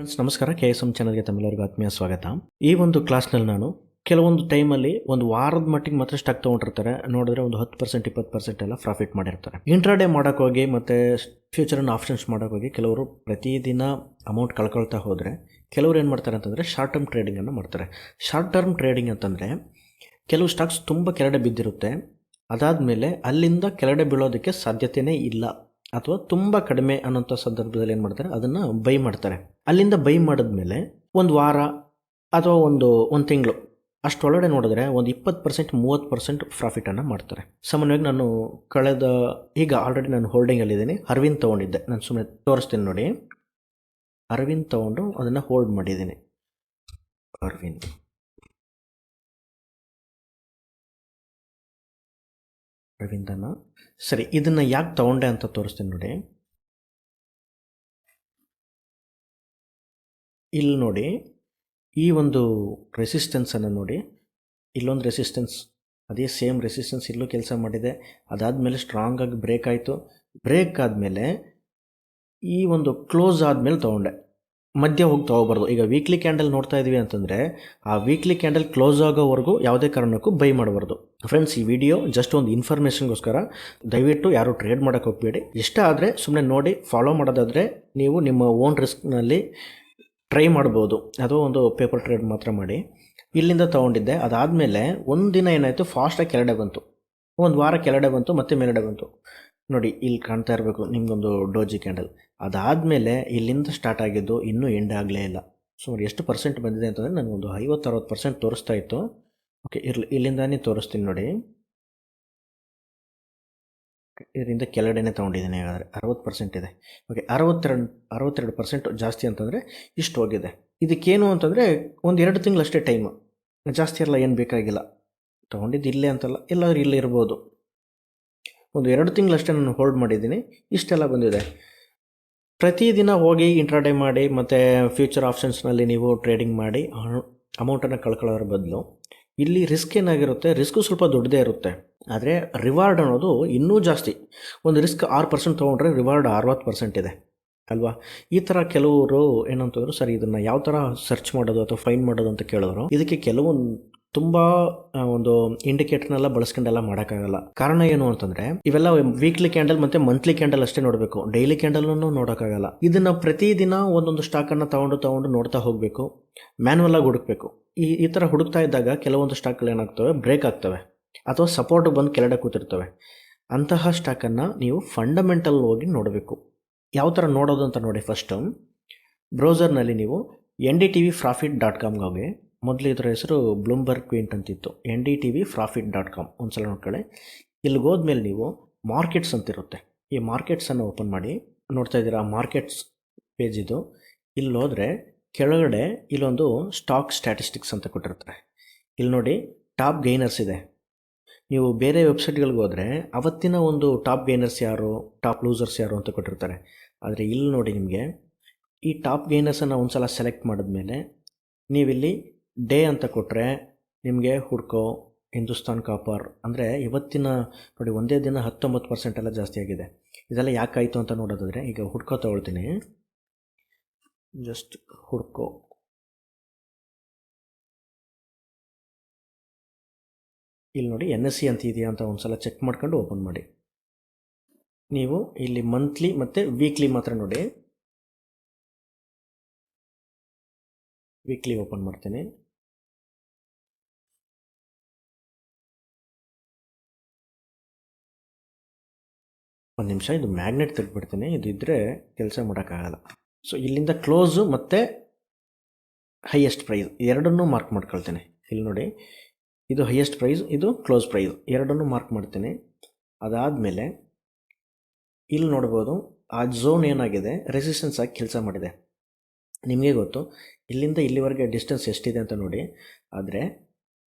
Friends ನಮಸ್ಕಾರ. K S M ಚಾನಲ್ಗೆ ತಮ್ಮೆಲ್ಲರಿಗೂ ಆತ್ಮೀಯ ಸ್ವಾಗತ. ಈ ಒಂದು ಕ್ಲಾಸ್ನಲ್ಲಿ ನಾನು ಕೆಲವೊಂದು ಟೈಮಲ್ಲಿ ಒಂದು ವಾರದ ಮಟ್ಟಿಗೆ ಮಾತ್ರ ಸ್ಟಾಕ್ ತೊಗೊಂಡಿರ್ತಾರೆ ನೋಡಿದ್ರೆ ಒಂದು ಹತ್ತು ಪರ್ಸೆಂಟ್ ಇಪ್ಪತ್ತು ಪರ್ಸೆಂಟ್ ಎಲ್ಲ ಪ್ರಾಫಿಟ್ ಮಾಡಿರ್ತಾರೆ. ಇಂಟ್ರಾಡೇ ಡೇ ಹೋಗಿ ಮತ್ತು ಫ್ಯೂಚರನ್ನು ಆಪ್ಷನ್ಸ್ ಮಾಡೋಕ್ಕೋಗಿ ಕೆಲವರು ಪ್ರತಿದಿನ ಅಮೌಂಟ್ ಕಳ್ಕೊಳ್ತಾ ಹೋದರೆ ಕೆಲವರು ಏನು ಮಾಡ್ತಾರೆ ಅಂತಂದರೆ ಶಾರ್ಟ್ ಟರ್ಮ್ ಟ್ರೇಡಿಂಗನ್ನು ಮಾಡ್ತಾರೆ. ಶಾರ್ಟ್ ಟರ್ಮ್ ಟ್ರೇಡಿಂಗ್ ಅಂತಂದರೆ ಕೆಲವು ಸ್ಟಾಕ್ಸ್ ತುಂಬ ಕೆಳಗಡೆ ಬಿದ್ದಿರುತ್ತೆ. ಅದಾದಮೇಲೆ ಅಲ್ಲಿಂದ ಕೆಳಗಡೆ ಬೀಳೋದಕ್ಕೆ ಸಾಧ್ಯತೆಯೇ ಇಲ್ಲ. ಅಥವಾ ತುಂಬ ಕಡಿಮೆ ಅನ್ನೋಂಥ ಸಂದರ್ಭದಲ್ಲಿ ಏನು ಮಾಡ್ತಾರೆ? ಅದನ್ನು ಬೈ ಮಾಡ್ತಾರೆ. ಅಲ್ಲಿಂದ ಬೈ ಮಾಡಿದ್ಮೇಲೆ ಒಂದು ವಾರ ಅಥವಾ ಒಂದು ಒಂದು ತಿಂಗಳು ಅಷ್ಟೊಳಗಡೆ ನೋಡಿದ್ರೆ ಒಂದು ಇಪ್ಪತ್ತು ಪರ್ಸೆಂಟ್ ಮೂವತ್ತು ಪರ್ಸೆಂಟ್ ಪ್ರಾಫಿಟನ್ನು ಮಾಡ್ತಾರೆ. ಸಾಮಾನ್ಯವಾಗಿ ನಾನು ಕಳೆದ, ಈಗ ಆಲ್ರೆಡಿ ನಾನು ಹೋಲ್ಡಿಂಗಲ್ಲಿದ್ದೀನಿ ಅರವಿಂದ್ ತೊಗೊಂಡಿದ್ದೆ. ನಾನು ಸುಮ್ಮನೆ ತೋರಿಸ್ತೀನಿ ನೋಡಿ. ಅರವಿಂದ್ ತೊಗೊಂಡು ಅದನ್ನು ಹೋಲ್ಡ್ ಮಾಡಿದ್ದೀನಿ. ಅರವಿಂದ್. ಅರವಿಂದನ ಸರಿ, ಇದನ್ನು ಯಾಕೆ ತಗೊಂಡೆ ಅಂತ ತೋರಿಸ್ತೀನಿ ನೋಡಿ. ಇಲ್ಲಿ ನೋಡಿ, ಈ ಒಂದು ರೆಸಿಸ್ಟೆನ್ಸನ್ನು ನೋಡಿ. ಇಲ್ಲೊಂದು ರೆಸಿಸ್ಟೆನ್ಸ್ ಅದೇ ಸೇಮ್ ರೆಸಿಸ್ಟೆನ್ಸ್ ಇಲ್ಲೂ ಕೆಲಸ ಮಾಡಿದೆ. ಅದಾದಮೇಲೆ ಸ್ಟ್ರಾಂಗಾಗಿ ಬ್ರೇಕ್ ಆಯಿತು. ಬ್ರೇಕ್ ಆದಮೇಲೆ ಈ ಒಂದು ಕ್ಲೋಸ್ ಆದಮೇಲೆ ತೊಗೊಂಡೆ. ಮಧ್ಯ ಹೋಗಿ ತೊಗೋಬಾರ್ದು. ಈಗ ವೀಕ್ಲಿ ಕ್ಯಾಂಡಲ್ ನೋಡ್ತಾ ಇದ್ದೀವಿ ಅಂತಂದರೆ, ಆ ವೀಕ್ಲಿ ಕ್ಯಾಂಡಲ್ ಕ್ಲೋಸ್ ಆಗೋವರೆಗೂ ಯಾವುದೇ ಕಾರಣಕ್ಕೂ ಬೈ ಮಾಡಬಾರ್ದು. ಫ್ರೆಂಡ್ಸ್ ಈ ವಿಡಿಯೋ ಜಸ್ಟ್ ಒಂದು ಇನ್ಫಾರ್ಮೇಷನ್ಗೋಸ್ಕರ ದಯವಿಟ್ಟು ಯಾರು ಟ್ರೇಡ್ ಮಾಡೋಕ್ಕೆ ಹೋಗಬೇಡಿ ಇಷ್ಟ ಆದರೆ ಸುಮ್ಮನೆ ನೋಡಿ ಫಾಲೋ ಮಾಡೋದಾದರೆ ನೀವು ನಿಮ್ಮ ಓನ್ ರಿಸ್ಕ್ನಲ್ಲಿ ಟ್ರೈ ಮಾಡ್ಬೋದು. ಅದು ಒಂದು ಪೇಪರ್ ಟ್ರೇಡ್ ಮಾತ್ರ ಮಾಡಿ. ಇಲ್ಲಿಂದ ತೊಗೊಂಡಿದ್ದೆ. ಅದಾದಮೇಲೆ ಒಂದು ದಿನ ಏನಾಯಿತು ಫಾಸ್ಟಾಗಿ ಕೆಳಡೆ ಬಂತು. ಒಂದು ವಾರ ಕೆಳಡೆ ಬಂತು, ಮತ್ತೆ ಮೇಲ್ಗಡೆ ಬಂತು. ನೋಡಿ, ಇಲ್ಲಿ ಕಾಣ್ತಾ ಇರಬೇಕು ನಿಮಗೊಂದು ಡೋಜಿ ಕ್ಯಾಂಡಲ್ ಅದಾದಮೇಲೆ ಇಲ್ಲಿಂದ ಸ್ಟಾರ್ಟ್ ಆಗಿದ್ದು ಇನ್ನೂ ಎಂಡ್ ಆಗಲೇ ಇಲ್ಲ. ಸುಮಾರು ಎಷ್ಟು ಪರ್ಸೆಂಟ್ ಬಂದಿದೆ ಅಂತಂದರೆ ನನಗೊಂದು ಐವತ್ತು, ಅರವತ್ತು ಪರ್ಸೆಂಟ್ ತೋರಿಸ್ತಾ ಇತ್ತು. ಓಕೆ ಇರ್ಲಿ, ಇಲ್ಲಿಂದಾನೇ ತೋರಿಸ್ತೀನಿ ನೋಡಿ. ಇದರಿಂದ ಕೆಳಗಡೆನೇ ತೊಗೊಂಡಿದ್ದೀನಿ ಹಾಗಾದರೆ. ಅರವತ್ತು ಪರ್ಸೆಂಟ್ ಇದೆ. ಓಕೆ ಅರವತ್ತೆರಡು ಅರವತ್ತೆರಡು ಪರ್ಸೆಂಟ್ ಜಾಸ್ತಿ ಅಂತಂದರೆ ಇಷ್ಟು ಹೋಗಿದೆ. ಇದಕ್ಕೇನು ಅಂತಂದರೆ ಒಂದು ಎರಡು ತಿಂಗಳಷ್ಟೇ ಟೈಮು ಜಾಸ್ತಿ ಎಲ್ಲ ಏನು ಬೇಕಾಗಿಲ್ಲ. ತೊಗೊಂಡಿದ್ದು ಇಲ್ಲೇ ಅಂತಲ್ಲ, ಎಲ್ಲಾದರೂ ಇಲ್ಲೇ ಇರ್ಬೋದು. ಒಂದು ಎರಡು ತಿಂಗಳಷ್ಟೇ ನಾನು ಹೋಲ್ಡ್ ಮಾಡಿದ್ದೀನಿ. ಇಷ್ಟೆಲ್ಲ ಬಂದಿದೆ. ಪ್ರತಿದಿನ ಹೋಗಿ ಇಂಟ್ರಾಡೇ ಮಾಡಿ, ಮತ್ತು ಫ್ಯೂಚರ್ ಆಪ್ಷನ್ಸ್ನಲ್ಲಿ ನೀವು ಟ್ರೇಡಿಂಗ್ ಮಾಡಿ ಅಮೌಂಟನ್ನು ಕಳ್ಕೊಳ್ಳೋರ ಬದಲು ಇಲ್ಲಿ ರಿಸ್ಕ್ ಏನಾಗಿರುತ್ತೆ? ರಿಸ್ಕು ಸ್ವಲ್ಪ ದೊಡ್ಡದೇ ಇರುತ್ತೆ. ಆದರೆ ರಿವಾರ್ಡ್ ಅನ್ನೋದು ಇನ್ನೂ ಜಾಸ್ತಿ. ಒಂದು ರಿಸ್ಕ್ ಆರು ಪರ್ಸೆಂಟ್ ತೊಗೊಂಡ್ರೆ ರಿವಾರ್ಡ್ ಅರವತ್ತು ಪರ್ಸೆಂಟ್ ಇದೆ. ಅಲ್ವಾ? ಈ ಥರ ಕೆಲವರು ಏನಂತಂದ್ರು, ಸರ್, ಇದನ್ನು ಯಾವ ಥರ ಸರ್ಚ್ ಮಾಡೋದು ಅಥವಾ ಫೈನ್ ಮಾಡೋದು ಅಂತ ಕೇಳಿದ್ರು, ಇದಕ್ಕೆ ಕೆಲವೊಂದು ತುಂಬ ಒಂದು ಇಂಡಿಕೇಟರ್ನೆಲ್ಲ ಬಳಸ್ಕೊಂಡೆಲ್ಲ ಮಾಡೋಕ್ಕಾಗಲ್ಲ. ಕಾರಣ ಏನು ಅಂತಂದ್ರೆ, ಇವೆಲ್ಲ ವೀಕ್ಲಿ ಕ್ಯಾಂಡಲ್ ಮತ್ತೆ ಮಂತ್ಲಿ ಕ್ಯಾಂಡಲ್ ಅಷ್ಟೇ ನೋಡಬೇಕು. ಡೈಲಿ ಕ್ಯಾಂಡಲನ್ನು ನೋಡೋಕ್ಕಾಗಲ್ಲ. ಇದನ್ನ ಪ್ರತಿದಿನ ಒಂದೊಂದು ಸ್ಟಾಕನ್ನು ತಗೊಂಡು ತಗೊಂಡು ನೋಡ್ತಾ ಹೋಗಬೇಕು. ಮ್ಯಾನ್ಯಲ್ ಆಗಿ ಹುಡುಕ್ಬೇಕು. ಈ ಈ ಥರ ಹುಡುಕ್ತಾ ಇದ್ದಾಗ ಕೆಲವೊಂದು ಸ್ಟಾಕ್ಗಳು ಏನಾಗ್ತವೆ? ಬ್ರೇಕ್ ಆಗ್ತವೆ. ಅಥವಾ ಸಪೋರ್ಟ್ ಬಂದು ಕೆಳಡೆ ಕೂತಿರ್ತವೆ. ಅಂತಹ ಸ್ಟಾಕನ್ನು ನೀವು ಫಂಡಮೆಂಟಲ್ ಹೋಗಿ ನೋಡಬೇಕು. ಯಾವ ಥರ ನೋಡೋದು ಅಂತ ನೋಡಿ ಫಸ್ಟು ಬ್ರೌಸರ್ನಲ್ಲಿ ನೀವು N D T V profit dot ಕಾಮ್ಗೆ ಮೊದಲು ಇದರ ಹೆಸರು ಬ್ಲೂಮ್ಬರ್ಗ್ ಕ್ವಿಂಟ್ ಅಂತಿತ್ತು. N D T V profit dot com. ಒಂದ್ಸಲ ನೋಡ್ಕೊಳ್ಳಿ. ಇಲ್ಲಿಗೆ ಹೋದ್ಮೇಲೆ ನೀವು ಮಾರ್ಕೆಟ್ಸ್ ಅಂತಿರುತ್ತೆ. ಈ ಮಾರ್ಕೆಟ್ಸನ್ನು ಓಪನ್ ಮಾಡಿ ನೋಡ್ತಾ ಇದ್ದೀರಾ? ಮಾರ್ಕೆಟ್ಸ್ ಪೇಜ್ ಇದು. ಇಲ್ಲಿ ಹೋದರೆ ಕೆಳಗಡೆ ಇಲ್ಲೊಂದು ಸ್ಟಾಕ್ ಸ್ಟ್ಯಾಟಿಸ್ಟಿಕ್ಸ್ ಅಂತ ಕೊಟ್ಟಿರ್ತಾರೆ. ಇಲ್ಲಿ ನೋಡಿ ಟಾಪ್ ಗೈನರ್ಸ್ ಇದೆ. ನೀವು ಬೇರೆ ವೆಬ್ಸೈಟ್ಗಳಿಗೆ ಹೋದರೆ ಅವತ್ತಿನ ಒಂದು ಟಾಪ್ ಗೈನರ್ಸ್ ಯಾರು? ಟಾಪ್ ಲೂಸರ್ಸ್ ಯಾರು ಅಂತ ಕೊಟ್ಟಿರ್ತಾರೆ. ಆದರೆ ಇಲ್ಲಿ ನೋಡಿ ನಿಮಗೆ ಈ ಟಾಪ್ ಗೈನರ್ಸನ್ನು ಒಂದು ಸಲ ಸೆಲೆಕ್ಟ್ ಮಾಡಿದ್ಮೇಲೆ ನೀವಿಲ್ಲಿ ಡೇ ಅಂತ ಕೊಟ್ಟರೆ ನಿಮಗೆ ಹುಡ್ಕೋ, ಹಿಂದೂಸ್ತಾನ್ ಕಾಪರ್. ಅಂದರೆ ಇವತ್ತಿನ ನೋಡಿ, ಒಂದೇ ದಿನ ಹತ್ತೊಂಬತ್ತು ಪರ್ಸೆಂಟ್ ಎಲ್ಲ ಜಾಸ್ತಿ ಆಗಿದೆ. ಇದೆಲ್ಲ ಯಾಕಾಯಿತು ಅಂತ ನೋಡೋದಾದರೆ, ಈಗ ಹುಡ್ಕೋ ತಗೊಳ್ತೀನಿ. ಜಸ್ಟ್ ಹುಡ್ಕೋ. ಇಲ್ಲಿ ನೋಡಿ ಎನ್ ಎಸ್ ಸಿ ಅಂತ ಇದೆಯಾ ಅಂತ ಒಂದು ಸಲ ಚೆಕ್ ಮಾಡ್ಕೊಂಡು ಓಪನ್ ಮಾಡಿ. ನೀವು ಇಲ್ಲಿ ಮಂತ್ಲಿ ಮತ್ತು ವೀಕ್ಲಿ ಮಾತ್ರ ನೋಡಿ. ವೀಕ್ಲಿ ಓಪನ್ ಮಾಡ್ತೇನೆ. ಒಂದು ನಿಮಿಷ, ಇದು ಮ್ಯಾಗ್ನೆಟ್ ತೆಗೆದ್ಬಿಡ್ತೀನಿ. ಇದು ಇದ್ದರೆ ಕೆಲಸ ಮಾಡೋಕ್ಕಾಗಲ್ಲ. ಸೊ ಇಲ್ಲಿಂದ ಕ್ಲೋಸು ಮತ್ತು ಹೈಯೆಸ್ಟ್ ಪ್ರೈಸ್ ಎರಡನ್ನೂ ಮಾರ್ಕ್ ಮಾಡ್ಕೊಳ್ತೇನೆ. ಇಲ್ಲಿ ನೋಡಿ, ಇದು ಹೈಯೆಸ್ಟ್ ಪ್ರೈಸ್ ಇದು ಕ್ಲೋಸ್ ಪ್ರೈಸ್ ಎರಡನ್ನೂ ಮಾರ್ಕ್ ಮಾಡ್ತೀನಿ. ಅದಾದಮೇಲೆ, ಇಲ್ಲಿ ನೋಡ್ಬೋದು, ಆ ಝೋನ್ ಏನಾಗಿದೆ? ರೆಸಿಸ್ಟೆನ್ಸ್ ಆಗಿ ಕೆಲಸ ಮಾಡಿದೆ. ನಿಮಗೆ ಗೊತ್ತು ಇಲ್ಲಿಂದ ಇಲ್ಲಿವರೆಗೆ ಡಿಸ್ಟೆನ್ಸ್ ಎಷ್ಟಿದೆ ಅಂತ ನೋಡಿ. ಆದರೆ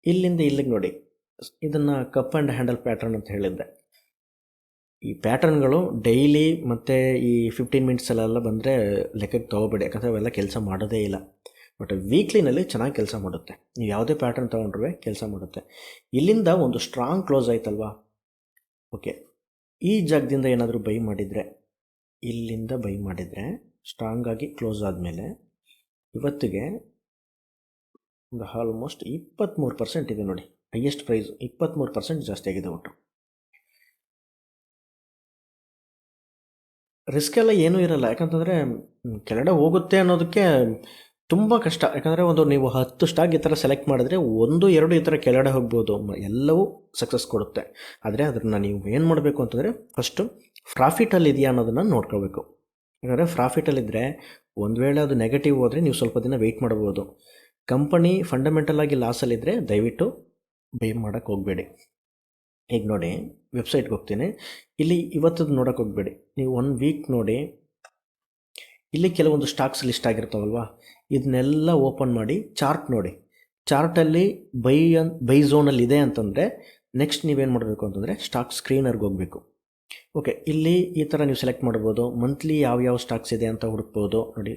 ಇಲ್ಲಿಂದ ಇಲ್ಲಿಗೆ ನೋಡಿ. ಇದನ್ನು ಕಪ್ ಆ್ಯಂಡ್ ಹ್ಯಾಂಡಲ್ ಪ್ಯಾಟ್ರನ್ ಅಂತ ಹೇಳಿದ್ದೆ ಈ ಪ್ಯಾಟರ್ನ್ಗಳು ಡೈಲಿ ಮತ್ತು ಈ ಫಿಫ್ಟೀನ್ ಮಿನಿಟ್ಸಲ್ಲೆಲ್ಲ ಬಂದರೆ ಲೆಕ್ಕಕ್ಕೆ ತೊಗೋಬೇಡಿ. ಯಾಕಂದರೆ ಅವೆಲ್ಲ ಕೆಲಸ ಮಾಡೋದೇ ಇಲ್ಲ. ಬಟ್ ವೀಕ್ಲಿನಲ್ಲಿ ಚೆನ್ನಾಗಿ ಕೆಲಸ ಮಾಡುತ್ತೆ. ನೀವು ಯಾವುದೇ ಪ್ಯಾಟರ್ನ್ ತೊಗೊಂಡ್ರೂ ಕೆಲಸ ಮಾಡುತ್ತೆ. ಇಲ್ಲಿಂದ ಒಂದು ಸ್ಟ್ರಾಂಗ್ ಕ್ಲೋಸ್ ಆಯ್ತಲ್ವಾ? ಓಕೆ ಈ ಜಾಗದಿಂದ ಏನಾದರೂ ಬೈ ಮಾಡಿದರೆ, ಇಲ್ಲಿಂದ ಬೈ ಮಾಡಿದರೆ ಸ್ಟ್ರಾಂಗಾಗಿ ಕ್ಲೋಸ್ ಆದಮೇಲೆ ಇವತ್ತಿಗೆ ಒಂದು ಆಲ್ಮೋಸ್ಟ್ ಇಪ್ಪತ್ತ್ಮೂರು ಪರ್ಸೆಂಟ್ ಇದೆ ನೋಡಿ. ಹೈಯೆಸ್ಟ್ ಪ್ರೈಸ್ ಇಪ್ಪತ್ತ್ಮೂರು ಪರ್ಸೆಂಟ್ ಜಾಸ್ತಿ ಆಗಿದೆ ಒಟ್ಟು. ರಿಸ್ಕ್ ಎಲ್ಲ ಏನೂ ಇರಲ್ಲ. ಯಾಕಂತಂದರೆ ಕೆಳಗಡೆ ಹೋಗುತ್ತೆ ಅನ್ನೋದಕ್ಕೆ ತುಂಬ ಕಷ್ಟ. ಯಾಕಂದರೆ ಒಂದು ನೀವು ಹತ್ತು ಸ್ಟಾಕ್ ಈ ಥರ ಸೆಲೆಕ್ಟ್ ಮಾಡಿದ್ರೆ ಒಂದು, ಎರಡು ಈ ಥರ ಕೆಳಗಡೆ ಹೋಗ್ಬೋದು. ಎಲ್ಲವೂ ಸಕ್ಸಸ್ ಕೊಡುತ್ತೆ. ಆದರೆ ಅದನ್ನು ನೀವು ಏನು ಮಾಡಬೇಕು ಅಂತಂದರೆ ಫಸ್ಟು ಪ್ರಾಫಿಟಲ್ಲಿ ಇದೆಯಾ ಅನ್ನೋದನ್ನು ನೋಡ್ಕೋಬೇಕು. ಯಾಕಂದರೆ ಪ್ರಾಫಿಟಲ್ಲಿದ್ದರೆ ಒಂದು ವೇಳೆ ಅದು ನೆಗೆಟಿವ್ ಹೋದರೆ ನೀವು ಸ್ವಲ್ಪ ದಿನ ವೆಯ್ಟ್ ಮಾಡ್ಬೋದು. ಕಂಪನಿ ಫಂಡಮೆಂಟಲ್ ಆಗಿ ಲಾಸಲ್ಲಿದ್ದರೆ ದಯವಿಟ್ಟು ಬೈ ಮಾಡೋಕ್ಕೆ ಹೋಗಬೇಡಿ. ಈಗ ನೋಡಿ ವೆಬ್ಸೈಟ್ಗೆ ಹೋಗ್ತೀನಿ. ಇಲ್ಲಿ ಇವತ್ತದ್ದು ನೋಡೋಕ್ಕೆ ಹೋಗಬೇಡಿ. ನೀವು ಒನ್ ವೀಕ್ ನೋಡಿ, ಇಲ್ಲಿ ಕೆಲವೊಂದು ಸ್ಟಾಕ್ಸ್ ಲಿಸ್ಟ್ ಆಗಿರ್ತಾವಲ್ವಾ? ಇದನ್ನೆಲ್ಲ ಓಪನ್ ಮಾಡಿ ಚಾರ್ಟ್ ನೋಡಿ. ಚಾರ್ಟಲ್ಲಿ ಬೈ ಅನ್ ಬೈ ಝೋನಲ್ಲಿ ಇದೆ ಅಂತಂದರೆ ನೆಕ್ಸ್ಟ್ ನೀವೇನು ಮಾಡಬೇಕು ಅಂತಂದರೆ ಸ್ಟಾಕ್ ಸ್ಕ್ರೀನರ್ಗೆ ಹೋಗಬೇಕು. ಓಕೆ ಇಲ್ಲಿ ಈ ಥರ ನೀವು ಸೆಲೆಕ್ಟ್ ಮಾಡ್ಬೋದು. ಮಂತ್ಲಿ ಯಾವ್ಯಾವ ಸ್ಟಾಕ್ಸ್ ಇದೆ ಅಂತ ಹುಡುಕ್ಬೋದು. ನೋಡಿ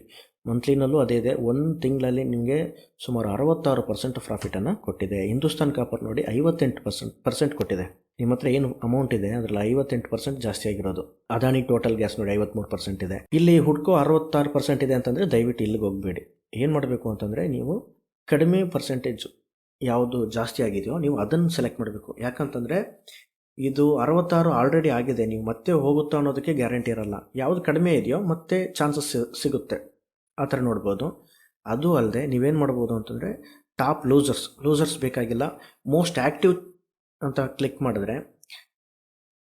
ಮಂತ್ಲಿನಲ್ಲೂ ಅದೇ ಇದೆ. ಒಂದು ತಿಂಗಳಲ್ಲಿ ನಿಮಗೆ ಸುಮಾರು ಅರವತ್ತಾರು ಪರ್ಸೆಂಟ್ ಪ್ರಾಫಿಟನ್ನು ಕೊಟ್ಟಿದೆ. ಹಿಂದೂಸ್ತಾನ್ ಕಾಪರ್ ನೋಡಿ ಐವತ್ತೆಂಟು ಪರ್ಸೆಂಟ್ ಪರ್ಸೆಂಟ್ ಕೊಟ್ಟಿದೆ. ನಿಮ್ಮ ಹತ್ರ ಏನು ಅಮೌಂಟ್ ಇದೆ, ಅದರಲ್ಲಿ ಐವತ್ತೆಂಟು ಪರ್ಸೆಂಟ್ ಜಾಸ್ತಿ ಆಗಿರೋದು. ಅದಾನಿ ಟೋಟಲ್ ಗ್ಯಾಸ್ ನೋಡಿ ಐವತ್ಮೂರು ಪರ್ಸೆಂಟ್ ಇದೆ. ಇಲ್ಲಿ ಹುಡ್ಕೋ ಅರವತ್ತಾರು ಪರ್ಸೆಂಟ್ ಇದೆ ಅಂತಂದರೆ ದಯವಿಟ್ಟು ಇಲ್ಲಿಗೆ ಹೋಗಬೇಡಿ. ಏನು ಮಾಡಬೇಕು ಅಂತಂದರೆ ನೀವು ಕಡಿಮೆ ಪರ್ಸೆಂಟೇಜು ಯಾವುದು ಜಾಸ್ತಿ ಆಗಿದೆಯೋ ನೀವು ಅದನ್ನು ಸೆಲೆಕ್ಟ್ ಮಾಡಬೇಕು. ಯಾಕಂತಂದರೆ ಇದು ಅರವತ್ತಾರು ಆಲ್ರೆಡಿ ಆಗಿದೆ. ನೀವು ಮತ್ತೆ ಹೋಗುತ್ತಾ ಅನ್ನೋದಕ್ಕೆ ಗ್ಯಾರಂಟಿ ಇರಲ್ಲ. ಯಾವುದು ಕಡಿಮೆ ಇದೆಯೋ ಮತ್ತೆ ಚಾನ್ಸಸ್ ಸಿಗುತ್ತೆ. ಆ ಥರ ನೋಡ್ಬೋದು. ಅದು ಅಲ್ಲದೆ ನೀವೇನು ಮಾಡ್ಬೋದು ಅಂತಂದರೆ ಟಾಪ್ ಲೂಸರ್ಸ್ ಲೂಸರ್ಸ್ ಬೇಕಾಗಿಲ್ಲ. ಮೋಸ್ಟ್ ಆ್ಯಕ್ಟಿವ್ ಅಂತ ಕ್ಲಿಕ್ ಮಾಡಿದ್ರೆ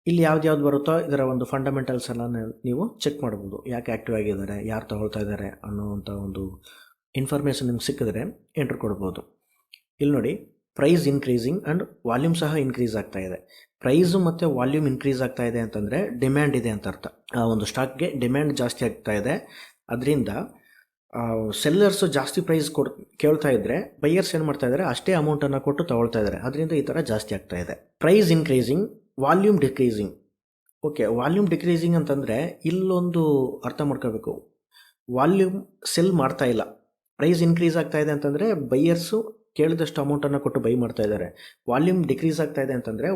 ಇಲ್ಲಿ ಯಾವ್ದು ಯಾವ್ದು ಬರುತ್ತೋ ಇದರ ಒಂದು ಫಂಡಮೆಂಟಲ್ಸ್ ಎಲ್ಲ ನೀವು ಚೆಕ್ ಮಾಡ್ಬೋದು. ಯಾಕೆ ಆ್ಯಕ್ಟಿವ್ ಆಗಿದ್ದಾರೆ, ಯಾರು ತಗೊಳ್ತಾ ಇದ್ದಾರೆ ಅನ್ನೋವಂಥ ಒಂದು ಇನ್ಫಾರ್ಮೇಷನ್ ನಿಮ್ಗೆ ಸಿಕ್ಕಿದ್ರೆ ಎಂಟ್ರ್ ಕೊಡ್ಬೋದು. ಇಲ್ಲಿ ನೋಡಿ ಪ್ರೈಸ್ ಇನ್ಕ್ರೀಸಿಂಗ್ ಆ್ಯಂಡ್ ವಾಲ್ಯೂಮ್ ಸಹ ಇನ್ಕ್ರೀಸ್ ಆಗ್ತಾ ಇದೆ. ಪ್ರೈಸು ಮತ್ತು ವಾಲ್ಯೂಮ್ ಇನ್ಕ್ರೀಸ್ ಆಗ್ತಾ ಇದೆ ಅಂತಂದರೆ ಡಿಮ್ಯಾಂಡ್ ಇದೆ ಅಂತ ಅರ್ಥ. ಆ ಒಂದು ಸ್ಟಾಕ್ಗೆ ಡಿಮ್ಯಾಂಡ್ ಜಾಸ್ತಿ ಆಗ್ತಾ ಇದೆ. ಅದರಿಂದ ಸೆಲ್ಲರ್ಸು ಜಾಸ್ತಿ ಪ್ರೈಸ್ ಕೊಡ್, ಕೇಳ್ತಾ ಇದ್ದರೆ ಬೈಯರ್ಸ್ ಏನು ಮಾಡ್ತಾ ಇದ್ದಾರೆ ಅಷ್ಟೇ ಅಮೌಂಟನ್ನು ಕೊಟ್ಟು ತಗೊಳ್ತಾ ಇದ್ದಾರೆ ಅದರಿಂದ ಈ ಥರ ಜಾಸ್ತಿ ಆಗ್ತಾ ಇದೆ. Price increasing volume decreasing okay, volume decreasing ಅಂತಂದರೆ ಇಲ್ಲೊಂದು ಅರ್ಥ ಮಾಡ್ಕೋಬೇಕು. ವಾಲ್ಯೂಮ್ ಸೆಲ್ ಮಾಡ್ತಾ ಇಲ್ಲ. ಪ್ರೈಸ್ ಇನ್ಕ್ರೀಸ್ ಆಗ್ತಾ ಇದೆ ಅಂತಂದರೆ ಬೈಯರ್ಸು ಕೇಳಿದಷ್ಟು ಅಮೌಂಟನ್ನು ಕೊಟ್ಟು ಬೈ ಮಾಡ್ತಾ ಇದ್ದಾರೆ ವಾಲ್ಯೂಮ್ ಡಿಕ್ರೀಸ್ ಆಗ್ತಾ ಇದೆ ಅಂತಂದರೆ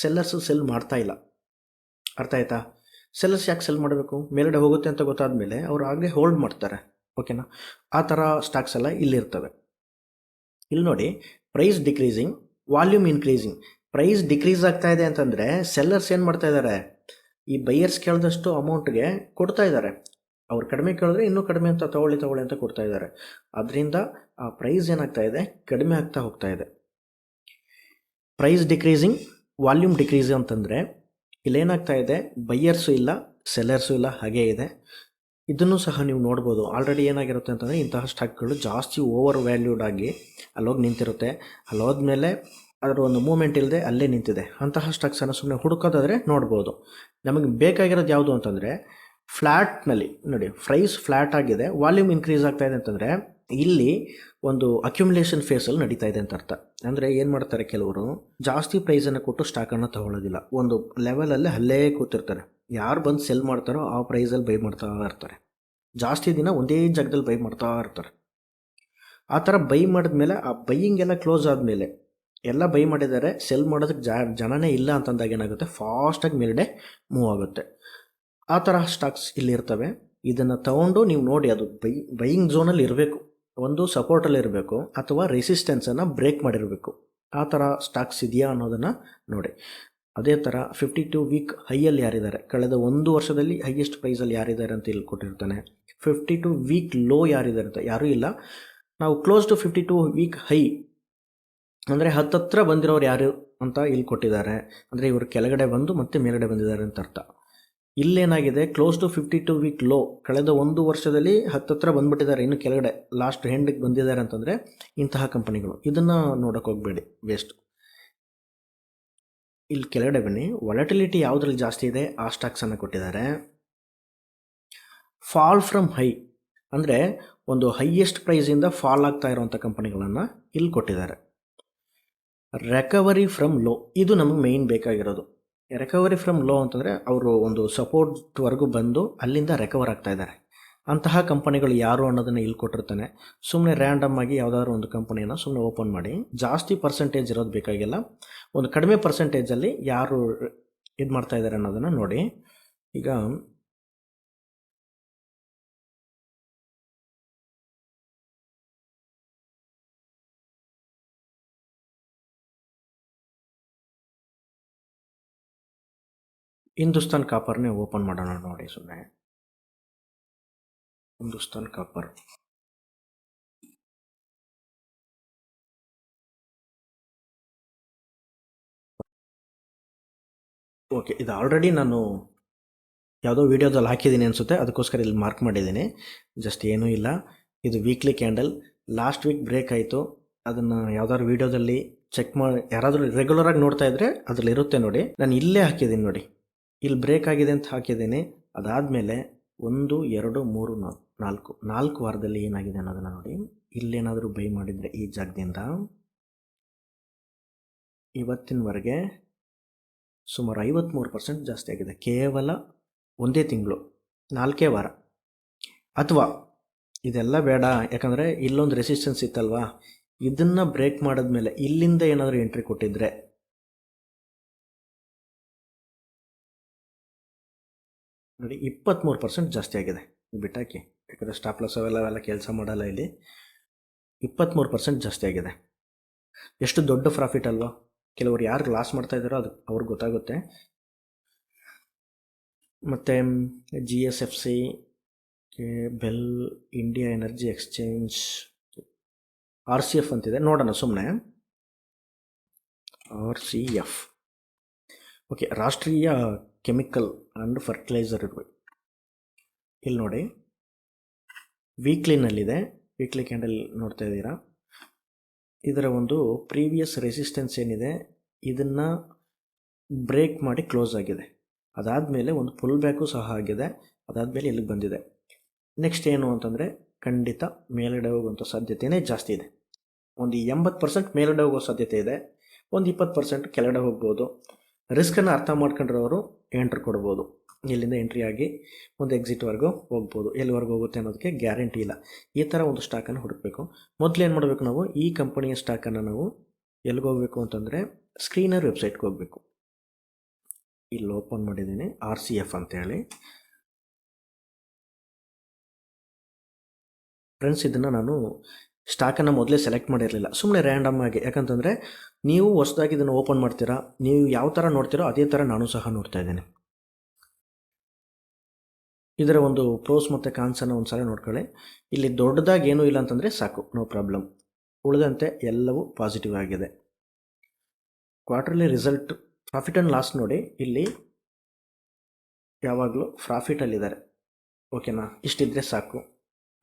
ಸೆಲ್ಲರ್ಸು ಸೆಲ್ ಮಾಡ್ತಾ ಇಲ್ಲ. ಅರ್ಥ ಆಯ್ತಾ? ಸೆಲ್ಲರ್ಸ್ ಯಾಕೆ ಸೆಲ್ ಮಾಡಬೇಕು? ಮೇಲ್ಗಡೆ ಹೋಗುತ್ತೆ ಅಂತ ಗೊತ್ತಾದ ಮೇಲೆ ಅವರು ಆಗಲೇ ಹೋಲ್ಡ್ ಮಾಡ್ತಾರೆ. ಓಕೆನಾ ಆ ಥರ ಸ್ಟಾಕ್ಸ್ ಎಲ್ಲ ಇಲ್ಲಿರ್ತವೆ. ಇಲ್ಲಿ ನೋಡಿ price decreasing volume increasing price decrease ಆಗ್ತಾ ಇದೆ ಅಂತಂದರೆ ಸೆಲ್ಲರ್ಸ್ ಏನು ಮಾಡ್ತಾ ಇದ್ದಾರೆ ಈ ಬೈಯರ್ಸ್ ಕೇಳಿದಷ್ಟು ಅಮೌಂಟ್ಗೆ ಕೊಡ್ತಾ ಇದ್ದಾರೆ ಅವ್ರು ಕಡಿಮೆ ಕೇಳಿದ್ರೆ ಇನ್ನೂ ಕಡಿಮೆ ಅಂತ ತಗೊಳ್ಳಿ ತಗೊಳ್ಳಿ ಅಂತ ಕೊಡ್ತಾ ಇದ್ದಾರೆ ಅದರಿಂದ ಆ ಪ್ರೈಸ್ ಏನಾಗ್ತಾ ಇದೆ? ಕಡಿಮೆ ಆಗ್ತಾ ಹೋಗ್ತಾ ಇದೆ. ಪ್ರೈಸ್ ಡಿಕ್ರೀಸಿಂಗ್ ವಾಲ್ಯೂಮ್ ಡಿಕ್ರೀಸ್ ಅಂತಂದರೆ ಇಲ್ಲೇನಾಗ್ತಾ ಇದೆ? ಬೈಯರ್ಸು ಇಲ್ಲ, ಸೆಲ್ಲರ್ಸು ಇಲ್ಲ, ಹಾಗೇ ಇದೆ. ಇದನ್ನು ಸಹ ನೀವು ನೋಡ್ಬೋದು. ಆಲ್ರೆಡಿ ಏನಾಗಿರುತ್ತೆ ಅಂತಂದರೆ ಇಂತಹ ಸ್ಟಾಕ್ಗಳು ಜಾಸ್ತಿ ಓವರ್ ವ್ಯಾಲ್ಯೂಡ್ ಆಗಿ ಅಲ್ಲೋಗಿ ನಿಂತಿರುತ್ತೆ. ಅಲ್ಲೋದ್ಮೇಲೆ ಅದರ ಒಂದು ಮೂಮೆಂಟ್ ಇಲ್ಲದೆ ಅಲ್ಲೇ ನಿಂತಿದೆ. ಅಂತಹ ಸ್ಟಾಕ್ಸನ್ನು ಸುಮ್ಮನೆ ಹುಡುಕೋದಾದರೆ ನೋಡ್ಬೋದು. ನಮಗೆ ಬೇಕಾಗಿರೋದು ಯಾವುದು ಅಂತಂದರೆ ಫ್ಲ್ಯಾಟ್ನಲ್ಲಿ ನೋಡಿ ಪ್ರೈಸ್ ಫ್ಲ್ಯಾಟ್ ಆಗಿದೆ. ವಾಲ್ಯೂಮ್ ಇನ್ಕ್ರೀಸ್ ಆಗ್ತಾ ಇದೆ ಅಂತಂದರೆ, ಇಲ್ಲಿ ಒಂದು ಅಕ್ಯುಮುಲೇಷನ್ ಫೇಸಲ್ಲಿ ನಡೀತಾ ಇದೆ ಅಂತ ಅರ್ಥ ಅಂದರೆ ಏನು ಮಾಡ್ತಾರೆ ಕೆಲವರು? ಜಾಸ್ತಿ ಪ್ರೈಸನ್ನು ಕೊಟ್ಟು ಸ್ಟಾಕನ್ನು ತಗೊಳ್ಳೋದಿಲ್ಲ. ಒಂದು ಲೆವೆಲಲ್ಲಿ ಅಲ್ಲೇ ಕೂತಿರ್ತಾರೆ. ಯಾರು ಬಂದು ಸೆಲ್ ಮಾಡ್ತಾರೋ ಆ ಪ್ರೈಸಲ್ಲಿ ಬೈ ಮಾಡ್ತಾ ಇರ್ತಾರೆ. ಜಾಸ್ತಿ ದಿನ ಒಂದೇ ಜಾಗದಲ್ಲಿ ಬೈ ಮಾಡ್ತಾ ಇರ್ತಾರೆ. ಆ ಥರ ಬೈ ಮಾಡಿದ್ಮೇಲೆ, ಆ ಬೈಯಿಂಗ್ ಎಲ್ಲ ಕ್ಲೋಸ್ ಆದಮೇಲೆ, ಎಲ್ಲ ಬೈ ಮಾಡಿದ್ದಾರೆ ಸೆಲ್ ಮಾಡೋದಕ್ಕೆ ಜನನೇ ಇಲ್ಲ ಅಂತಂದಾಗ ಏನಾಗುತ್ತೆ? ಫಾಸ್ಟಾಗಿ ಮೇಲ್ಗಡೆ ಮೂವ್ ಆಗುತ್ತೆ. ಆ ಥರ ಸ್ಟಾಕ್ಸ್ ಇಲ್ಲಿರ್ತವೆ ಇದನ್ನು ತಗೊಂಡು ನೀವು ನೋಡಿ ಅದು ಬೈ ಬೈಯಿಂಗ್ ಝೋನಲ್ಲಿ ಇರಬೇಕು. ಒಂದು ಸಪೋರ್ಟಲ್ಲಿ ಇರಬೇಕು ಅಥವಾ ರೆಸಿಸ್ಟೆನ್ಸನ್ನು ಬ್ರೇಕ್ ಮಾಡಿರಬೇಕು. ಆ ಥರ ಸ್ಟಾಕ್ಸ್ ಇದೆಯಾ ಅನ್ನೋದನ್ನು ನೋಡಿ. ಅದೇ ಥರ ಫಿಫ್ಟಿ ಟು ವೀಕ್ ಹೈಯಲ್ಲಿ ಯಾರಿದ್ದಾರೆ? ಕಳೆದ ಒಂದು ವರ್ಷದಲ್ಲಿ ಹೈಯೆಸ್ಟ್ ಪ್ರೈಸಲ್ಲಿ ಯಾರಿದ್ದಾರೆ ಅಂತ ಇಲ್ಲಿ ಕೊಟ್ಟಿರ್ತಾನೆ ಫಿಫ್ಟಿ ಟು ವೀಕ್ ಲೋ ಯಾರಿದ್ದಾರೆ ಅಂತ? ಯಾರೂ ಇಲ್ಲ. ನಾವು close to fifty two week high ಅಂದರೆ ಹತ್ತತ್ರ ಬಂದಿರೋರು ಯಾರು ಅಂತ ಇಲ್ಲಿ ಕೊಟ್ಟಿದ್ದಾರೆ ಅಂದರೆ ಇವರು ಕೆಳಗಡೆ ಬಂದು ಮತ್ತೆ ಮೇಲುಗಡೆ ಬಂದಿದ್ದಾರೆ ಅಂತ ಅರ್ಥ. ಇಲ್ಲೇನಾಗಿದೆ? Close to fifty two week low ಕಳೆದ ಒಂದು ವರ್ಷದಲ್ಲಿ ಹತ್ತತ್ರ ಬಂದ್ಬಿಟ್ಟಿದ್ದಾರೆ, ಇನ್ನು ಕೆಳಗಡೆ. ಲಾಸ್ಟ್ ಹೆಂಡಿಗೆ ಬಂದಿದ್ದಾರೆ ಅಂತಂದರೆ ಇಂತಹ ಕಂಪನಿಗಳು ಇದನ್ನು ನೋಡೋಕೆ ಹೋಗಬೇಡಿ ವೇಸ್ಟ್ ಇಲ್ಲಿ ಕೆಳಗಡೆ ಬನ್ನಿ. ವಾಲಟಿಲಿಟಿ ಯಾವುದ್ರಲ್ಲಿ ಜಾಸ್ತಿ ಇದೆ? ಆ ಸ್ಟಾಕ್ಸನ್ನು ಕೊಟ್ಟಿದ್ದಾರೆ. ಫಾಲ್ ಫ್ರಮ್ ಹೈ ಅಂದರೆ ಒಂದು ಹೈಯೆಸ್ಟ್ ಪ್ರೈಸಿಂದ ಫಾಲ್ ಆಗ್ತಾ ಇರುವಂಥ ಕಂಪನಿಗಳನ್ನು ಇಲ್ಲಿ ಕೊಟ್ಟಿದ್ದಾರೆ. ರೆಕವರಿ ಫ್ರಮ್ ಲೋ ಇದು ನಮಗೆ ಮೇಯ್ನ್ ಬೇಕಾಗಿರೋದು. ರೆಕವರಿ ಫ್ರಮ್ ಲೋ ಅಂತಂದರೆ ಅವರು ಒಂದು ಸಪೋರ್ಟ್ವರೆಗೂ ಬಂದು ಅಲ್ಲಿಂದ ರೆಕವರ್ ಆಗ್ತಾ ಇದ್ದಾರೆ. ಅಂತಹ ಕಂಪನಿಗಳು ಯಾರು ಅನ್ನೋದನ್ನು ಇಲ್ಲಿ ಕೊಟ್ಟಿರ್ತಾನೆ. ಸುಮ್ಮನೆ ರ್ಯಾಂಡಮ್ ಆಗಿ ಯಾವುದಾದ್ರು ಒಂದು ಕಂಪನಿಯನ್ನು ಸುಮ್ಮನೆ ಓಪನ್ ಮಾಡಿ. ಜಾಸ್ತಿ ಪರ್ಸೆಂಟೇಜ್ ಇರೋದು ಬೇಕಾಗಿಲ್ಲ. ಒಂದು ಕಡಿಮೆ ಪರ್ಸೆಂಟೇಜಲ್ಲಿ ಯಾರು ಇದು ಮಾಡ್ತಾ ಇದ್ದಾರೆ ಅನ್ನೋದನ್ನು ನೋಡಿ. ಈಗ ಹಿಂದೂಸ್ತಾನ್ ಕಾಪರ್ನೇ ಓಪನ್ ಮಾಡೋಣ ನೋಡಿ ಸುಮ್ಮನೆ ಹಿಂದೂಸ್ತಾನ್ ಕಾಪರ್. ಓಕೆ, ಇದು ಆಲ್ರೆಡಿ ನಾನು ಯಾವುದೋ ವೀಡಿಯೋದಲ್ಲಿ ಹಾಕಿದ್ದೀನಿ ಅನಿಸುತ್ತೆ, ಅದಕ್ಕೋಸ್ಕರ ಇಲ್ಲಿ ಮಾರ್ಕ್ ಮಾಡಿದ್ದೀನಿ. ಜಸ್ಟ್ ಏನೂ ಇಲ್ಲ. ಇದು weekly candle last week break ಆಯಿತು. ಅದನ್ನು ಯಾವ್ದಾದ್ರು ವೀಡಿಯೋದಲ್ಲಿ ಚೆಕ್ ಮಾಡಿ ಯಾರಾದರೂ ರೆಗ್ಯುಲರಾಗಿ ನೋಡ್ತಾ ಇದ್ದರೆ ಅದರಲ್ಲಿ ಇರುತ್ತೆ ನೋಡಿ. ನಾನು ಇಲ್ಲೇ ಹಾಕಿದ್ದೀನಿ ನೋಡಿ. ಇಲ್ಲಿ ಬ್ರೇಕ್ ಆಗಿದೆ ಅಂತ ಹಾಕಿದ್ದೀನಿ. ಅದಾದಮೇಲೆ ಒಂದು, ಎರಡು, ಮೂರು ನಾಲ್ಕು ನಾಲ್ಕು ವಾರದಲ್ಲಿ ಏನಾಗಿದೆ ಅನ್ನೋದನ್ನು ನೋಡಿ. ಇಲ್ಲೇನಾದರೂ ಬೈ ಮಾಡಿದರೆ ಈ ಜಾಗದಿಂದ ಇವತ್ತಿನವರೆಗೆ ಸುಮಾರು ಐವತ್ತ್ಮೂರು ಪರ್ಸೆಂಟ್ ಜಾಸ್ತಿ ಆಗಿದೆ. ಕೇವಲ ಒಂದೇ ತಿಂಗಳು, ನಾಲ್ಕೇ ವಾರ. ಅಥವಾ ಇದೆಲ್ಲ ಬೇಡ, ಯಾಕಂದರೆ ಇಲ್ಲೊಂದು ರೆಸಿಸ್ಟೆನ್ಸ್ ಇತ್ತಲ್ವಾ? ಇದನ್ನು ಬ್ರೇಕ್ ಮಾಡಿದ್ಮೇಲೆ ಇಲ್ಲಿಂದ ಏನಾದರೂ ಎಂಟ್ರಿ ಕೊಟ್ಟಿದ್ರೆ ನೋಡಿ ಇಪ್ಪತ್ತ್ಮೂರು ಪರ್ಸೆಂಟ್ ಜಾಸ್ತಿ ಆಗಿದೆ. ಬಿಟ್ಟಾಕಿ ಯಾಕಂದರೆ ಸ್ಟಾಪ್ ಲಾಸ್ ಅವೆಲ್ಲ ಅವೆಲ್ಲ ಕೆಲಸ ಮಾಡಲ್ಲ ಇಲ್ಲಿ. ಇಪ್ಪತ್ತ್ಮೂರು ಪರ್ಸೆಂಟ್ ಜಾಸ್ತಿ ಆಗಿದೆ. ಎಷ್ಟು ದೊಡ್ಡ ಪ್ರಾಫಿಟ್ ಅಲ್ವಾ? ಕೆಲವರು ಯಾರು ಲಾಸ್ ಮಾಡ್ತಾ ಇದ್ದಾರೋ ಅದು ಅವ್ರಿಗೆ ಗೊತ್ತಾಗುತ್ತೆ. ಮತ್ತು G S F C BEL India energy exchange R C F ಅಂತಿದೆ. ನೋಡೋಣ ಸುಮ್ಮನೆ R C F okay Rashtriya chemical and fertilizer ಇರ್ಬೇಕು. ಇಲ್ಲಿ ನೋಡಿ, ವೀಕ್ಲಿನಲ್ಲಿದೆ. ವೀಕ್ಲಿ ಕ್ಯಾಂಡಲ್ ನೋಡ್ತಾ ಇದ್ದೀರಾ? ಇದರ ಒಂದು ಪ್ರೀವಿಯಸ್ ರೆಸಿಸ್ಟೆನ್ಸ್ ಏನಿದೆ, ಇದನ್ನು ಬ್ರೇಕ್ ಮಾಡಿ ಕ್ಲೋಸ್ ಆಗಿದೆ. ಅದಾದಮೇಲೆ ಒಂದು ಫುಲ್ ಬ್ಯಾಕು ಸಹ ಆಗಿದೆ, ಅದಾದಮೇಲೆ ಇಲ್ಲಿಗೆ ಬಂದಿದೆ. ನೆಕ್ಸ್ಟ್ ಏನು ಅಂತಂದರೆ, ಖಂಡಿತ ಮೇಲ್ಗಡೆ ಹೋಗುವಂಥ ಸಾಧ್ಯತೆಯೇ ಜಾಸ್ತಿ ಇದೆ. ಒಂದು ಎಂಬತ್ತು ಪರ್ಸೆಂಟ್ ಮೇಲ್ಗಡೆ ಹೋಗೋ ಸಾಧ್ಯತೆ ಇದೆ, ಒಂದು ಇಪ್ಪತ್ತು ಪರ್ಸೆಂಟ್ ಕೆಳಗಡೆ ಹೋಗ್ಬೋದು. ರಿಸ್ಕನ್ನು ಅರ್ಥ ಮಾಡ್ಕೊಂಡ್ರವರು ಎಂಟ್ರ್ ಕೊಡ್ಬೋದು. ಇಲ್ಲಿಂದ ಎಂಟ್ರಿ ಆಗಿ ಒಂದು ಎಕ್ಸಿಟ್ವರೆಗೂ ಹೋಗ್ಬೋದು. ಎಲ್ಲಿವರೆಗೂ ಹೋಗುತ್ತೆ ಅನ್ನೋದಕ್ಕೆ ಗ್ಯಾರಂಟಿ ಇಲ್ಲ. ಈ ಥರ ಒಂದು ಸ್ಟಾಕನ್ನು ಹುಡುಕಬೇಕು. ಮೊದಲು ಏನು ಮಾಡಬೇಕು ನಾವು? ಈ ಕಂಪನಿಯ ಸ್ಟಾಕನ್ನು ನಾವು ಎಲ್ಲಿಗೆ ಹೋಗಬೇಕು ಅಂತಂದರೆ ಸ್ಕ್ರೀನರ್ ವೆಬ್ಸೈಟ್ಗೆ ಹೋಗಬೇಕು. ಇಲ್ಲಿ ಓಪನ್ ಮಾಡಿದ್ದೀನಿ ಆರ್ ಸಿ ಎಫ್ ಅಂತೇಳಿ. ಫ್ರೆಂಡ್ಸ್ ಇದನ್ನು ನಾನು ಸ್ಟಾಕನ್ನು ಮೊದಲೇ ಸೆಲೆಕ್ಟ್ ಮಾಡಿರಲಿಲ್ಲ. ಸುಮ್ಮನೆ ರ್ಯಾಂಡಮ್ ಆಗಿ. ಯಾಕಂತಂದರೆ, ನೀವು ಹೊಸದಾಗಿ ಇದನ್ನು ಓಪನ್ ಮಾಡ್ತೀರಾ, ನೀವು ಯಾವ ಥರ ನೋಡ್ತೀರೋ ಅದೇ ಥರ ನಾನು ಸಹ ನೋಡ್ತಾ ಇದ್ದೇನೆ. ಇದರ ಒಂದು ಪ್ರೋಸ್ ಮತ್ತು ಕಾನ್ಸನ್ನು ಒಂದು ಸಲ ನೋಡ್ಕೊಳ್ಳಿ. ಇಲ್ಲಿ ದೊಡ್ಡದಾಗಿ ಏನೂ ಇಲ್ಲ ಅಂತಂದರೆ ಸಾಕು ನೋ ಪ್ರಾಬ್ಲಮ್ ಉಳಿದಂತೆ ಎಲ್ಲವೂ ಪಾಸಿಟಿವ್ ಆಗಿದೆ. Quarterly result profit and loss ನೋಡಿ, ಇಲ್ಲಿ ಯಾವಾಗಲೂ ಪ್ರಾಫಿಟಲ್ಲಿದ್ದಾರೆ ಓಕೆನಾ ಇಷ್ಟಿದ್ರೆ ಸಾಕು.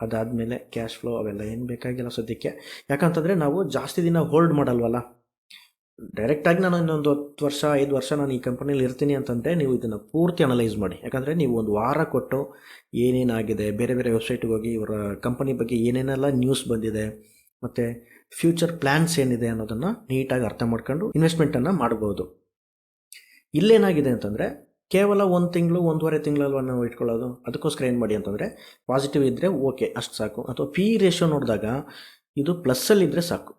ಅದಾದಮೇಲೆ ಕ್ಯಾಶ್ ಫ್ಲೋ ಅವೆಲ್ಲ ಏನು ಬೇಕಾಗಿಲ್ಲ ಸದ್ಯಕ್ಕೆ. ಯಾಕಂತಂದರೆ ನಾವು ಜಾಸ್ತಿ ದಿನ ಹೋಲ್ಡ್ ಮಾಡಲ್ವಲ್ಲ? ಡೈರೆಕ್ಟಾಗಿ ನಾನು ಇನ್ನೊಂದು ಹತ್ತು ವರ್ಷ, ಐದು ವರ್ಷ ನಾನು ಈ ಕಂಪನಿಯಲ್ಲಿ ಇರ್ತೀನಿ ಅಂತಂದರೆ ನೀವು ಇದನ್ನು ಪೂರ್ತಿ ಅನಲೈಸ್ ಮಾಡಿ. ಯಾಕಂದರೆ ನೀವು ಒಂದು ವಾರ ಕೊಟ್ಟು ಏನೇನಾಗಿದೆ, ಬೇರೆ ಬೇರೆ ವೆಬ್ಸೈಟ್ಗೆ ಹೋಗಿ ಇವರ ಕಂಪನಿ ಬಗ್ಗೆ ಏನೇನೆಲ್ಲ ನ್ಯೂಸ್ ಬಂದಿದೆ, ಮತ್ತು ಫ್ಯೂಚರ್ ಪ್ಲ್ಯಾನ್ಸ್ ಏನಿದೆ ಅನ್ನೋದನ್ನು ನೀಟಾಗಿ ಅರ್ಥ ಮಾಡ್ಕೊಂಡು ಇನ್ವೆಸ್ಟ್ಮೆಂಟನ್ನು ಮಾಡ್ಬೋದು. ಇಲ್ಲೇನಾಗಿದೆ ಅಂತಂದರೆ ಕೇವಲ ಒಂದು ತಿಂಗಳು, ಒಂದೂವರೆ ತಿಂಗಳಲ್ವ ನಾವು ಇಟ್ಕೊಳ್ಳೋದು? ಅದಕ್ಕೋಸ್ಕರ ಏನು ಮಾಡಿ ಅಂತಂದರೆ ಪಾಸಿಟಿವ್ ಇದ್ದರೆ ಓಕೆ ಅಷ್ಟು ಸಾಕು. ಅಥವಾ ಪಿ ರೇಷಿಯೋ ನೋಡಿದಾಗ ಇದು ಪ್ಲಸ್ಸಲ್ಲಿದ್ದರೆ ಸಾಕು.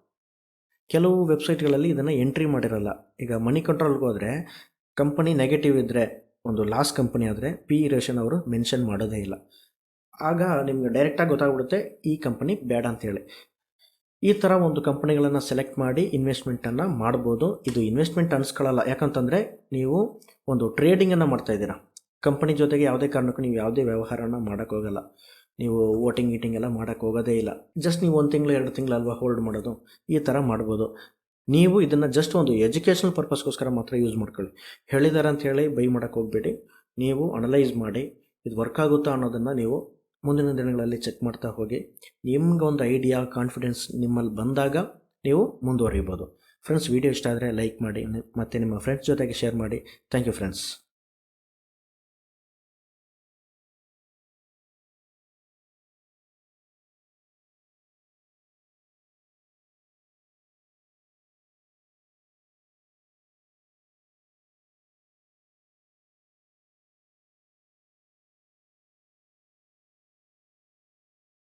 ಕೆಲವು ವೆಬ್ಸೈಟ್ಗಳಲ್ಲಿ ಇದನ್ನು ಎಂಟ್ರಿ ಮಾಡಿರಲ್ಲ. ಈಗ ಮನಿ ಕಂಟ್ರೋಲ್ಗೆ ಹೋದರೆ ಕಂಪನಿ ನೆಗೆಟಿವ್ ಇದ್ದರೆ ಒಂದು ಲಾಸ್ ಕಂಪನಿ ಆದರೆ ಪಿ ರೇಷನ್ ಅವರು ಮೆನ್ಷನ್ ಮಾಡೋದೇ ಇಲ್ಲ. ಆಗ ನಿಮ್ಗೆ ಡೈರೆಕ್ಟಾಗಿ ಗೊತ್ತಾಗ್ಬಿಡುತ್ತೆ, ಈ ಕಂಪನಿ ಬೇಡ ಅಂತೇಳಿ ಈ ಥರ ಒಂದು ಕಂಪನಿಗಳನ್ನು ಸೆಲೆಕ್ಟ್ ಮಾಡಿ ಇನ್ವೆಸ್ಟ್ಮೆಂಟನ್ನು ಮಾಡ್ಬೋದು. ಇದು ಇನ್ವೆಸ್ಟ್ಮೆಂಟ್ ಅನಿಸ್ಕೊಳ್ಳಲ್ಲ ಯಾಕಂತಂದರೆ ನೀವು ಒಂದು ಟ್ರೇಡಿಂಗನ್ನು ಮಾಡ್ತಾ ಇದ್ದೀರಾ. ಕಂಪನಿ ಜೊತೆಗೆ ಯಾವುದೇ ಕಾರಣಕ್ಕೂ ನೀವು ಯಾವುದೇ ವ್ಯವಹಾರನ ಮಾಡೋಕ್ಕೋಗಲ್ಲ ನೀವು ವೋಟಿಂಗ್ ಗೀಟಿಂಗ್ ಎಲ್ಲ ಮಾಡೋಕ್ಕೆ ಹೋಗೋದೇ ಇಲ್ಲ. ಜಸ್ಟ್ ನೀವು ಒಂದು ತಿಂಗಳು, ಎರಡು ತಿಂಗಳು ಅಲ್ವಾ ಹೋಲ್ಡ್ ಮಾಡೋದು. ಈ ಥರ ಮಾಡ್ಬೋದು. ನೀವು ಇದನ್ನು ಜಸ್ಟ್ ಒಂದು ಎಜುಕೇಷನಲ್ ಪರ್ಪಸ್ಗೋಸ್ಕರ ಮಾತ್ರ ಯೂಸ್ ಮಾಡ್ಕೊಳ್ಳಿ. ಹೇಳಿದ್ದಾರೆ ಅಂತ ಹೇಳಿ ಬೈ ಮಾಡೋಕ್ಕೆ ಹೋಗ್ಬೇಡಿ. ನೀವು ಅನಲೈಸ್ ಮಾಡಿ. ಇದು ವರ್ಕ್ ಆಗುತ್ತಾ ಅನ್ನೋದನ್ನು ನೀವು ಮುಂದಿನ ದಿನಗಳಲ್ಲಿ ಚೆಕ್ ಮಾಡ್ತಾ ಹೋಗಿ. ನಿಮ್ಗೆ ಒಂದು ಐಡಿಯಾ ಕಾನ್ಫಿಡೆನ್ಸ್ ನಿಮ್ಮಲ್ಲಿ ಬಂದಾಗ ನೀವು ಮುಂದುವರಿಬೋದು. ಫ್ರೆಂಡ್ಸ್ ವಿಡಿಯೋ ಇಷ್ಟ ಆದರೆ ಲೈಕ್ ಮಾಡಿ, ಮತ್ತು ನಿಮ್ಮ ಫ್ರೆಂಡ್ಸ್ ಜೊತೆಗೆ ಶೇರ್ ಮಾಡಿ. Thank you friends